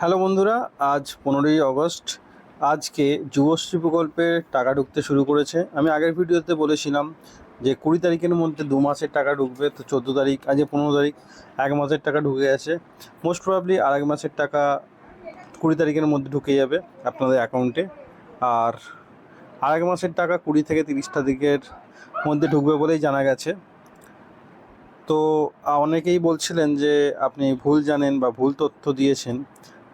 Hello বন্ধুরা, আজ পনেরোই আগস্ট আজকে যুবশ্রী প্রকল্পের টাকা ঢুকতে শুরু করেছে। আমি আগের ভিডিওতে বলেছিলাম যে কুড়ি তারিখের মধ্যে দু মাসের টাকা ঢুকবে, তো চোদ্দ তারিখ, আজ পনেরো তারিখ, এক মাসের টাকা ঢুকে গেছে। মোস্ট প্রবাবলি আর এক মাসের টাকা কুড়ি তারিখের মধ্যে ঢুকে যাবে আপনাদের অ্যাকাউন্টে। আর আর এক মাসের টাকা কুড়ি থেকে তিরিশ তারিখের মধ্যে ঢুকবে বলেই জানা গেছে। তো অনেকেই বলছিলেন যে আপনি ভুল জানেন বা ভুল তথ্য দিয়েছেন।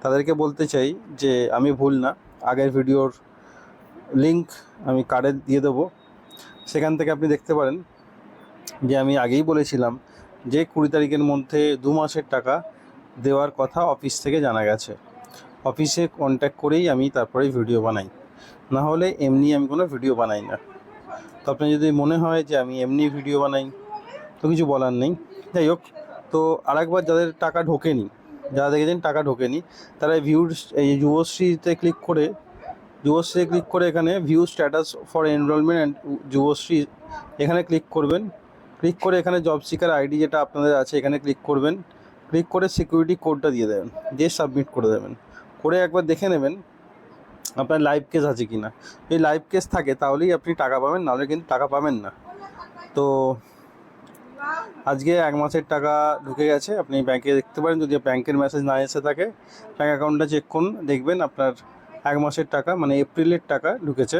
তাদেরকে বলতে চাই যে আমি ভুল না, আগের ভিডিওর লিংক আমি কার্ডে দিয়ে দেবো। সেখান থেকে আপনি দেখতে পারেন যে আমি আগেই বলেছিলাম যে কুড়ি তারিখের মধ্যে দু মাসের টাকা দেওয়ার কথা অফিস থেকে জানা গেছে। অফিসে কন্ট্যাক্ট করেই আমি তারপরে ভিডিও বানাই। না হলে এমনি আমি কোনো ভিডিও বানাই না। তো আপনার যদি মনে হয় যে আমি এমনি ভিডিও বানাই, তো কিছু বলার নেই। যাই হোক, তো আরেকবার যাদের টাকা ঢোকেনি যারা দেখেছেন টাকা ঢোকেনি, তারা ভিউর এই যুবশ্রীতে ক্লিক করে যুবশ্রীতে ক্লিক করে এখানে view status for enrollment and Yuvashree এখানে ক্লিক করবেন। ক্লিক করে এখানে জব সিকার আইডি যেটা আপনাদের আছে, এখানে ক্লিক করবেন। ক্লিক করে সিকিউরিটি কোডটা দিয়ে দেবেন, দিয়ে সাবমিট করে দেবেন। করে একবার দেখে নেবেন আপনার লাইভ কেস আছে কি না এই লাইভ কেস থাকে তাহলেই আপনি টাকা পাবেন, নাহলে কিন্তু টাকা পাবেন না। তো আজকে এক মাসের টাকা ঢুকে গেছে, আপনি ব্যাংকে দেখতে পারেন যদি ব্যাংকের মেসেজ না এসে থাকে। ব্যাঙ্ক অ্যাকাউন্টটা চেক করুন, দেখবেন আপনার এক মাসের টাকা মানে এপ্রিলের টাকা ঢুকেছে।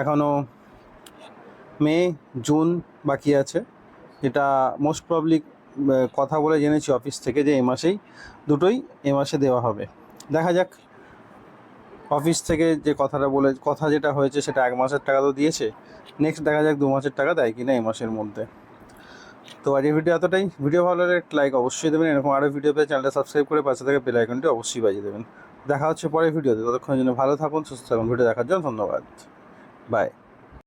এখনও মে জুন বাকি আছে। এটা মোস্ট প্রবলি কথা বলে জেনেছি অফিস থেকে যে এ মাসেই দুটোই এ মাসে দেওয়া হবে। দেখা যাক অফিস থেকে যে কথাটা বলে, কথা যেটা হয়েছে সেটা এক মাসের টাকা তো দিয়েছে। নেক্সট দেখা যাক দু মাসের টাকা দেয় কিনা এই মাসের মধ্যে। তো আজ এই ভিডিও এতটাই। ভিডিও ভালো লাগলে একটা লাইক অবশ্যই দেবেন, এরকম আরও ভিডিও পেয়ে চ্যানেলটা সাবস্ক্রাইব করে পাশে থেকে বেল আইকনটি অবশ্যই বাজিয়ে দেবেন। দেখা হচ্ছে পরের ভিডিওতে ততক্ষণের জন্য ভালো থাকুন, সুস্থ থাকুন। ভিডিও দেখার জন্য ধন্যবাদ। বাই